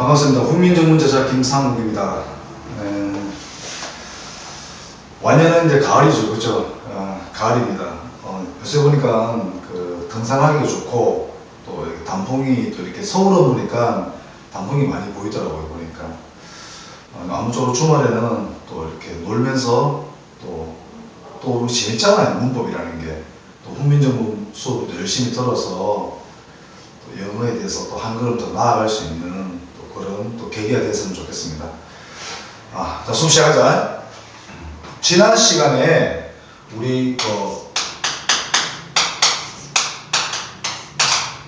반갑습니다. 훈민정문제자 김상욱입니다. 네. 완연은 이제 가을이죠, 그죠? 어, 가을입니다. 어, 요새 보니까 그 등산하기도 좋고 또 단풍이 또 이렇게 서울어 보니까 단풍이 많이 보이더라고요, 보니까. 어, 아무쪼록 주말에는 또 이렇게 놀면서 또, 또 재밌잖아요, 문법이라는 게. 또 훈민정문 수업도 열심히 들어서 또 영어에 대해서 또 한 걸음 더 나아갈 수 있는 계기가 됐으면 좋겠습니다. 아, 자, 수업 시작하자. 지난 시간에 우리 그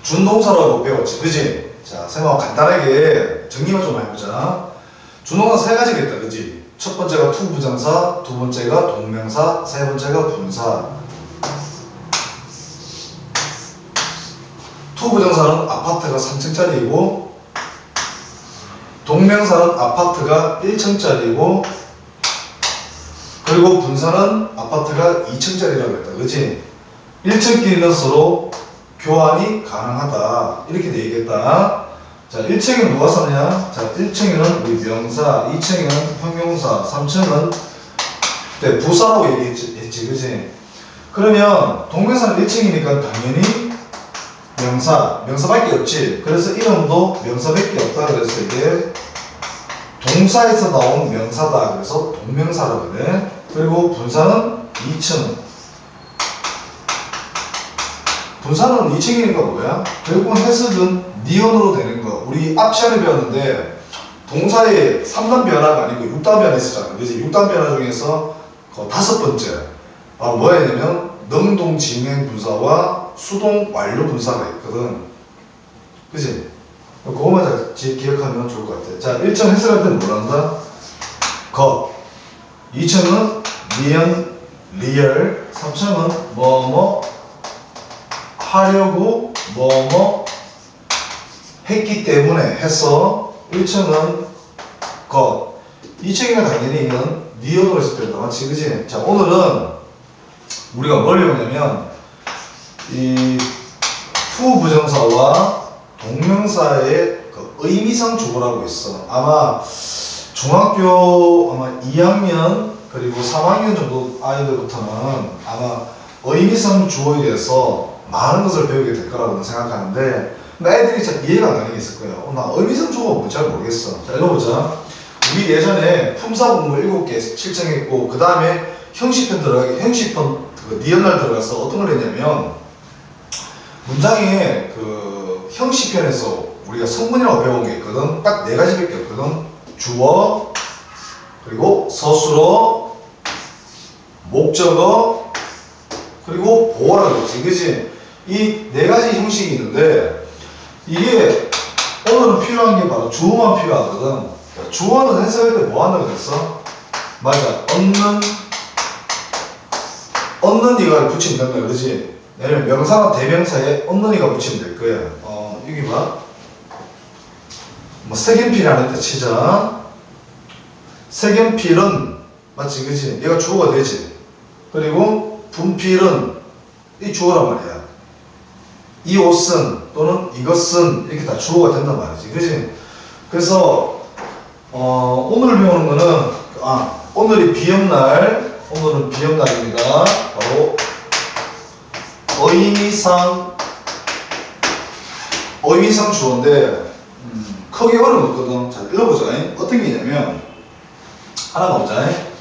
준동사라고 배웠지, 그지? 자, 쌤하고 간단하게 정리만 좀 해보자. 준동사 세 가지가 있다, 그지? 첫 번째가 투부정사, 두 번째가 동명사, 세 번째가 분사. 투부정사는 아파트가 3층짜리이고 동명사는 아파트가 1층짜리고 그리고 분사는 아파트가 2층짜리라고 했다. 그치? 1층끼리는 서로 교환이 가능하다. 이렇게 돼 있겠다. 자, 1층에는 누가 사냐? 자, 1층에는 우리 명사, 2층에는 형용사, 3층은 네, 부사라고 얘기했지, 했지, 그치? 그러면 동명사는 1층이니까 당연히 명사, 명사밖에 없지. 그래서 이름도 명사밖에 없다. 그래서 이게 동사에서 나온 명사다. 그래서 동명사라고 그래. 그리고 분사는 2층. 분사는 2층이니까 뭐야? 결국은 해석은 니온으로 되는 거. 우리 앞 시간에 배웠는데 동사의 3단 변화가 아니고 6단 변화 있었잖아. 그래서 6단 변화 중에서 그 다섯 번째. 아, 뭐였냐면 능동 진행 분사와 수동 완료 분사가 있거든. 그지? 그거만 잘 기- 기억하면 좋을 것 같아. 자, 1층 해석할 때는 뭘 한다? 거. 2층은 리언, 리얼. 3층은 뭐뭐 하려고 뭐뭐 했기 때문에 해서 1층은 것. 2층이면 당연히 이건 니언으로 해석된다. 맞지? 그지? 자, 오늘은 우리가 뭘 배우냐면 이 투부정사와 동명사의 그 의미상 주어라고 있어. 아마 중학교 아마 2학년 그리고 3학년 정도 아이들부터는 아마 의미상 주어에 대해서 많은 것을 배우게 될 거라고 는 생각하는데 애들이 잘 이해가 안 가는 게 있을 거예요. 어, 나 의미상 주어가 뭔지 잘 모르겠어. 자, 읽어보자. 우리 예전에 품사 공부 7개 실증했고 그 다음에 형식편 들어가기 형식편 그 니언날 들어가서 어떤 걸 했냐면 문장에 그 형식편에서 우리가 성분이라고 배운 게 있거든. 딱 네 가지밖에 없거든. 주어, 그리고 서술어, 목적어, 그리고 보어라고 그랬지. 그지? 이 네 가지 형식이 있는데 이게 오늘은 필요한 게 바로 주어만 필요하거든. 자, 주어는 해석할 때 뭐 한다고 그랬어? 맞아. 얻는, 얻는 이가 붙이면 된다. 그지? 왜냐면 명사나 대명사에 없는이가 붙이면 될 거야. 어, 여기 봐. 뭐 색연필이라는 데 치자. 색연필은 맞지, 그지? 얘가 주어가 되지. 그리고 분필은 이 주어란 말이야. 이 옷은 또는 이것은 이렇게 다 주어가 된단 말이지, 그지? 그래서 어, 오늘 배우는 거는 아 오늘이 비염날, 오늘은 비염날입니다. 바로 의미상 의미상 주어인데 음, 크게 어려운 없거든. 자 읽어보자. 어떤 게 있냐면 하나 보자.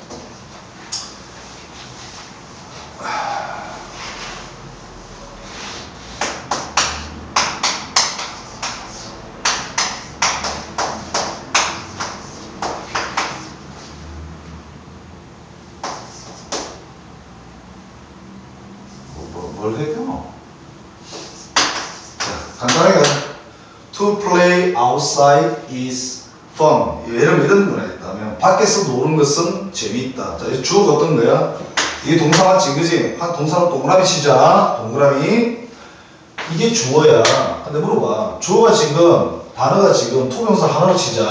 뭐, 뭐, 뭘 해요? 자, 간단하게 가자. To play outside is fun. 예를 이런 거나 있다면 밖에서 노는 것은 재미있다. 자, 이 주어가 어떤 거야? 이게 동사 맞지, 그지? 한 동사는 동그라미 치자. 동그라미. 이게 주어야. 근데 물어봐. 주어가 지금 단어가 지금 투명사 하나로 치자.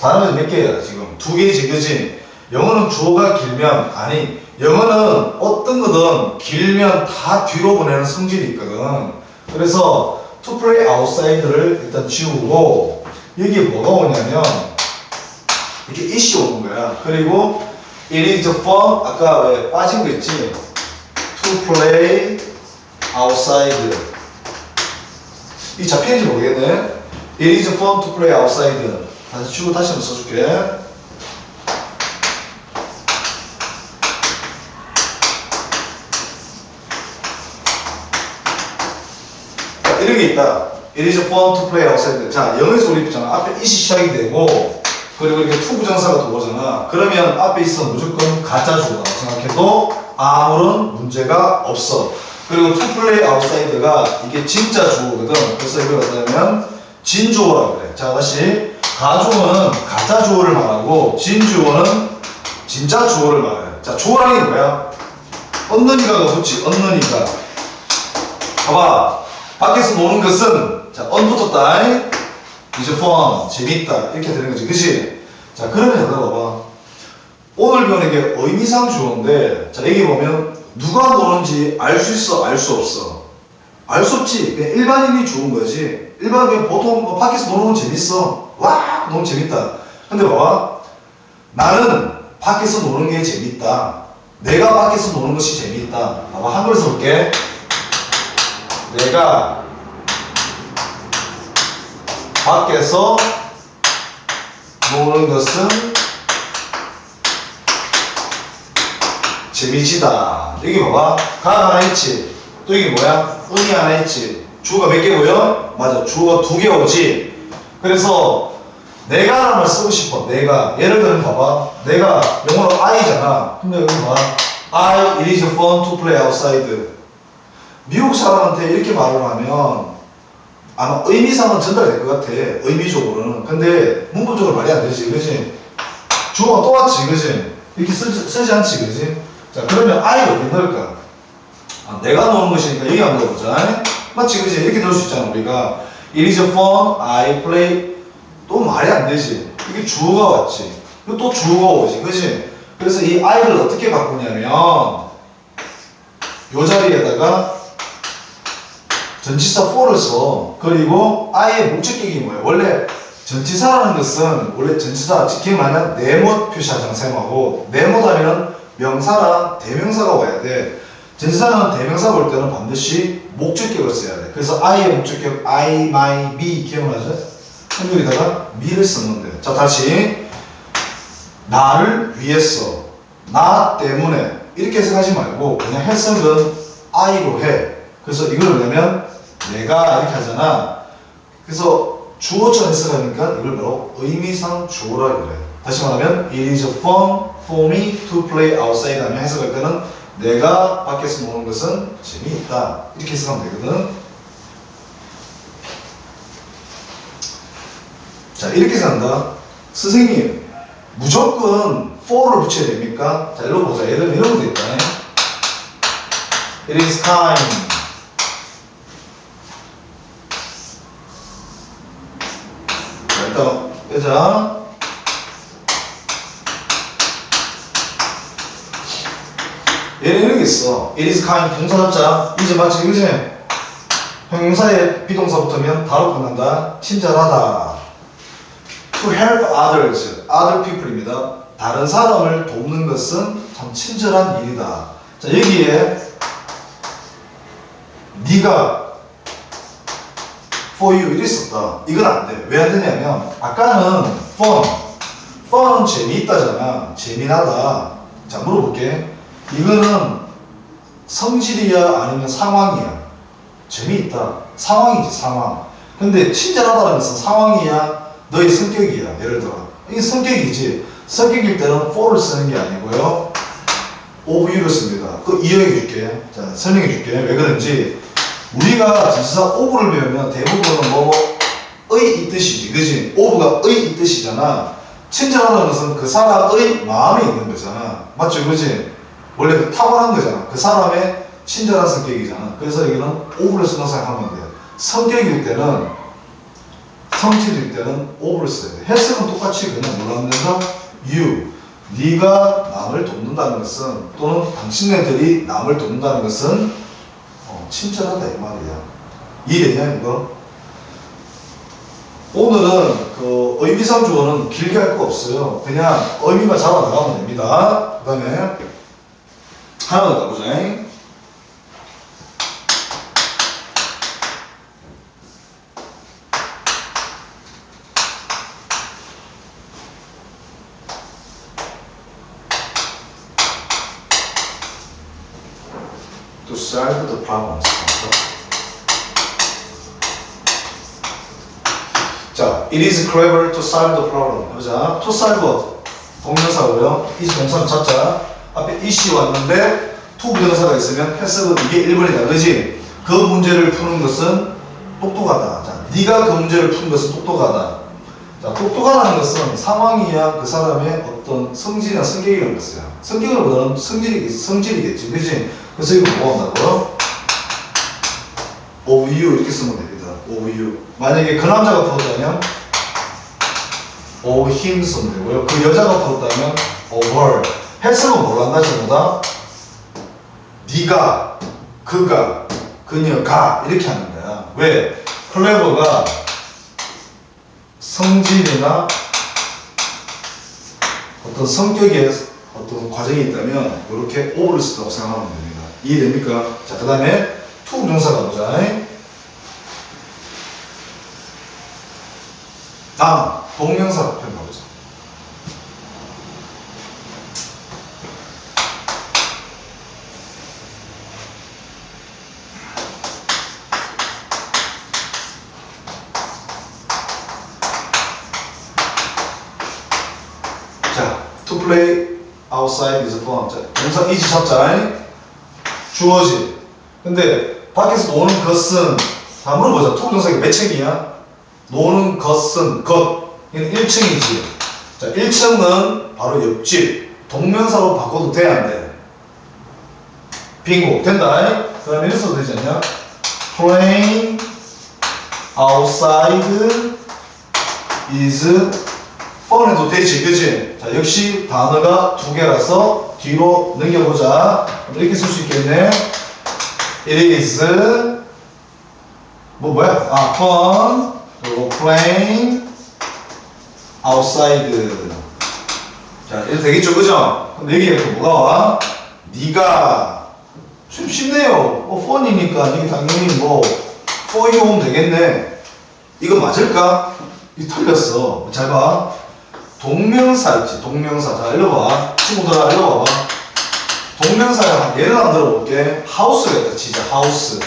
단어가 몇 개야 지금? 두 개지, 그지? 영어는 주어가 길면 아니 영어는 어떤 거든 길면 다 뒤로 보내는 성질이 있거든. 그래서 to play outside를 일단 지우고 여기에 뭐가 오냐면 이렇게 이시 오는 거야. 그리고 it is fun 아까 왜 빠진 거 있지? to play outside 이 잡히는지 모르겠네. It is fun to play outside. 다시 주고 다시 한번 써줄게. 게 있다. It is fun to play outside. 자, 영어에서 우리 있잖아. 앞에 it이 시작이 되고, 그리고 이렇게 to 부정사가 들어오잖아. 그러면 앞에 있어 무조건 가짜 주어라고 생각해도 아무런 문제가 없어. 그리고 to play outside가 이게 진짜 주어거든. 그래서 이걸 어떠냐면 진주어라고 그래. 자, 다시 가주어는 가짜 주어를 말하고 진주어는 진짜 주어를 말해. 자, 주어라는 게 뭐야? 언너니가가 붙지. 언너니가. 봐봐. 밖에서 노는 것은 자, 언 붙었다. 이제 fun. 재밌다. 이렇게 되는 거지. 그치? 자, 그러면 여기다 봐봐. 오늘 배우는 게 의미상 주어인데 자, 여기 보면 누가 노는지 알 수 있어, 알 수 없어. 알 수 없지. 그냥 일반인이 좋은 거지. 일반 그냥 보통 뭐 밖에서 노는 건 재밌어. 와, 너무 재밌다. 근데 봐봐. 나는 밖에서 노는 게 재밌다. 내가 밖에서 노는 것이 재밌다. 봐봐, 한글 써볼게. 내가 밖에서 노는 것은 재미지다. 여기 봐봐. 가 하나 있지. 또 이게 뭐야? 은이 하나 있지. 주어가 몇개 보여? 맞아. 주어가 두 개 오지. 그래서 내가라는 말 쓰고 싶어. 내가. 예를 들면 봐봐. 내가 영어로 I잖아. 근데 여기 봐. I, it is fun to play outside. 미국 사람한테 이렇게 말을 하면 아마 의미상은 전달될 것 같아. 의미적으로는. 근데 문법적으로 말이 안 되지. 그지? 주어가 똑같지. 그지? 이렇게 쓰지, 쓰지 않지. 그지? 자, 그러면 I 어디 넣을까? 아, 내가 노는 것이니까 여기 한번 넣어보자. 맞지? 그지? 이렇게 넣을 수 있잖아. 우리가. It is fun, I play. 또 말이 안 되지. 이게 주어가 왔지. 또 주어가 오지. 그지? 그래서 이 I를 어떻게 바꾸냐면, 요 자리에다가 전치사 for를 써. 그리고 I의 목적격이 뭐예요? 원래 전치사라는 것은 원래 전치사 기억나면 네모 표시하잖아 셈하고 네모다면 명사나 대명사가 와야 돼. 전치사는 대명사가 올 때는 반드시 목적격을 써야 돼. 그래서 I의 목적격 I, my, me 기억나죠? 한글에다가 me를 썼는데 자 다시 나를 위해서 나 때문에 이렇게 생각하지 말고 그냥 해석은 I로 해. 그래서 이걸 넣으면 내가 이렇게 하잖아. 그래서 주어처럼 해석하니까 이걸 바로 의미상 주어라 그래. 다시 말하면 it is fun for me to play outside 하면 해석할 때는 내가 밖에서 노는 것은 재미있다. 이렇게 해석하면 되거든. 자 이렇게 산다. 선생님 무조건 for를 붙여야 됩니까? 자거 보자. 예를 들면 이런 것도 있다. It is time. 자, 일단 빼자. 얘는 이런 게 있어. It is kind 동사 잡자. 이제 맞지, 그지? 형용사에 비동사 붙으면 바로 끝난다. 친절하다. To help others, other people입니다. 다른 사람을 돕는 것은 참 친절한 일이다. 자, 여기에 네가 for you 이랬었다 이건 안 돼. 왜 안 되냐면 아까는 fun, fun은 재미있다잖아. 재미나다. 자 물어볼게. 이거는 성질이야 아니면 상황이야? 재미있다. 상황이지 상황. 근데 친절하다는 것은 상황이야? 너의 성격이야. 예를 들어. 이게 성격이지. 성격일 때는 for를 쓰는 게 아니고요. of you를 씁니다. 그 이해해 줄게. 자, 설명해 줄게. 왜 그런지. 우리가 진짜 of를 배우면 대부분은 뭐, 의 이 뜻이지. 그지? of가 의 이 뜻이잖아. 친절하다는 것은 그 사람의 마음에 있는 거잖아. 맞죠? 그지? 원래 그 타고난 거잖아. 그 사람의 친절한 성격이잖아. 그래서 여기는 of를 쓴다고 생각하면 돼요. 성격일 때는, 성질일 때는 써야 돼. 해석은 똑같이 그냥 몰랐는가? you. 네가 남을 돕는다는 것은 또는 당신네들이 남을 돕는다는 것은 어, 친절하다 이 말이야. 이해되냐 이거? 오늘은 그 의미상 주어는 길게 할 거 없어요. 그냥 의미만 잡아 나가면 됩니다. 그 다음에 하나 더 가보자. To solve the problems. 자, it is clever to solve the problem. 해보자. to solve 동명사고요. is 동사는 찾자. 앞에 is이 왔는데 to 부정사가 있으면 패스는 이게 1번이다. 그지? 그 문제를 푸는 것은 똑똑하다. 자, 네가 그 문제를 푸는 것은 똑똑하다. 자, 똑똑하다는 것은 상황이 의한 그 사람의 어떤 성질이나 성격이라는 것이야. 성격보다는 성질이, 성질이겠지. 그지? 그래서 이거 뭐 한다고요? you 이렇게 쓰면 됩니다. you. 만약에 그 남자가 풀었다면 of him 쓰면 되고요. 그 여자가 풀었다면 of her. 뭘로 한다 전보다 네가, 그가, 그녀가 이렇게 하는 거야. 왜? 클레버가 성질이나 어떤 성격의 어떤 과정이 있다면 이렇게 over를 쓰다고 생각하면 됩니다. 이해됩니까? 자, 그 다음에 to 동사가 보자. 다음 동명사 편 가보자. 자, to play outside is fun. 자, 동사 is 잡자. 주어지. 근데 밖에서 노는 것은 다 물어보자. to 동사가 몇 층이야? 노는 것은 것. 이는 1층이지. 자, 1층은 바로 옆집. 동명사로 바꿔도 돼, 안 돼? 빙고. 된다. 그 다음에 이렇게 써도 되지 않냐? playing outside is fun 해도 되지, 그지? 자, 역시 단어가 두 개라서 뒤로 넘겨보자. 이렇게 쓸 수 있겠네. It is 뭐 뭐야? 아, fun 그리고 playing outside. 자, 이렇게 되겠죠, 그죠? 그럼 여기에 또 뭐가 와? 네가 좀 쉽네요. 뭐 fun이니까 이게 당연히 뭐 for you 하면 되겠네. 이거 맞을까? 이 틀렸어. 잘 봐. 동명사 있지, 동명사. 자, 읽어봐. 친구들아, 읽어봐봐. 동명사야. 예를 안 들어볼게. 하우스가 있다, 진짜 하우스.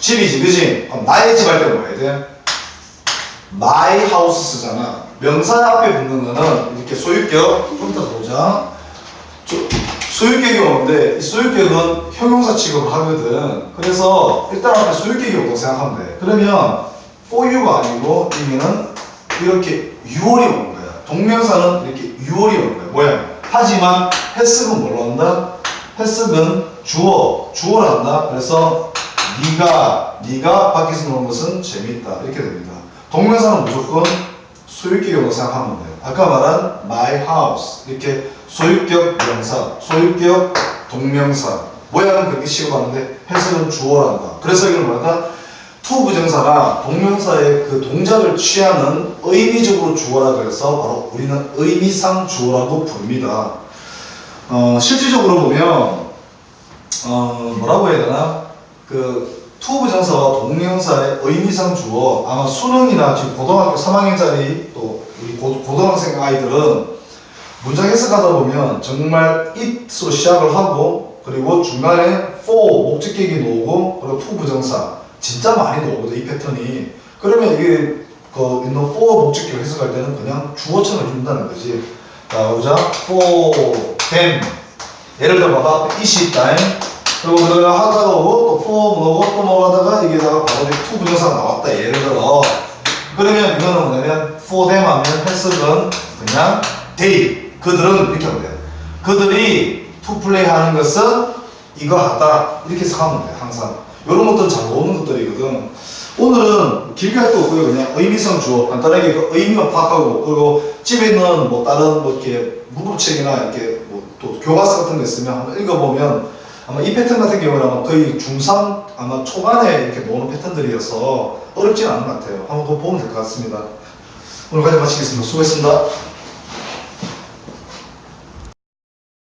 집이지, 그지? 그럼 나의 집 할 때 뭐 해야 돼? my house 쓰잖아. 명사 앞에 붙는 거는 이렇게 소유격, 좀 이따 보자. 저- 소유격이 오는데, 이 소유격은 형용사 취급을 하거든. 그래서 일단 앞에 소유격이 온다고 생각하면 돼. 그러면 for you가 아니고, 여기는 이렇게 유월이 오는 거야. 동명사는 이렇게 유월이 오는 거야. 모양. 하지만 해석은 뭘로 한다? 해석은 주어, 주어를 한다. 그래서 네가 네가 밖에서 노는 것은 재밌다. 이렇게 됩니다. 동명사는 무조건 소유격이라고 생각하면 돼요. 아까 말한 my house 이렇게 소유격 명사, 소유격 동명사 모양은 그렇게 취급하는데 해석은 주어란다. 그래서 이걸 뭐다? To 부정사가 동명사의 그 동작을 취하는 의미적으로 주어라 그래서 바로 우리는 의미상 주어라고 부릅니다. 어, 실질적으로 보면 어, 뭐라고 해야 되나? 그 to 부정사와 동명사의 의미상 주어 아마 수능이나 지금 고등학교 3학년짜리 또 우리 고, 고등학생 아이들은 문장 해석하다 보면 정말 it으로 시작을 하고 그리고 중간에 for 목적격이 나오고 그리고 to 부정사 진짜 많이 나오거든 이 패턴이. 그러면 이게 그 있는 for 목적격 해석할 때는 그냥 주어처럼 준다는 거지. 자 보자. for them 예를 들어 봐봐. It이 있다 그리고 그걸 하다가 오고 또 for 뭐고 또뭐 하다가 여기다가 바로 to 부정사가 나왔다 예를 들어. 그러면 이거는 뭐냐면 for them 하면 해석은 그냥 they. 그들은 이렇게 하면 돼요. 그들이 to play 하는 것은 이거 하다. 이렇게 생각하면 돼요 항상 이런 것들은 잘 모르는 것들이거든 오늘은 길게 할 거 없고요 그냥 의미성 주어 간단하게 그 의미만 파악하고 그리고 집에 있는 뭐 다른 뭐 이렇게 무급책이나 이렇게 뭐 또 교과서 같은 거 있으면 한번 읽어보면 아마 이 패턴 같은 경우는 아마 거의 중3 아마 초반에 이렇게 노는 패턴들이어서 어렵진 않은 것 같아요. 한번 그거 보면 될 것 같습니다. 오늘 가지 마치겠습니다. 수고했습니다.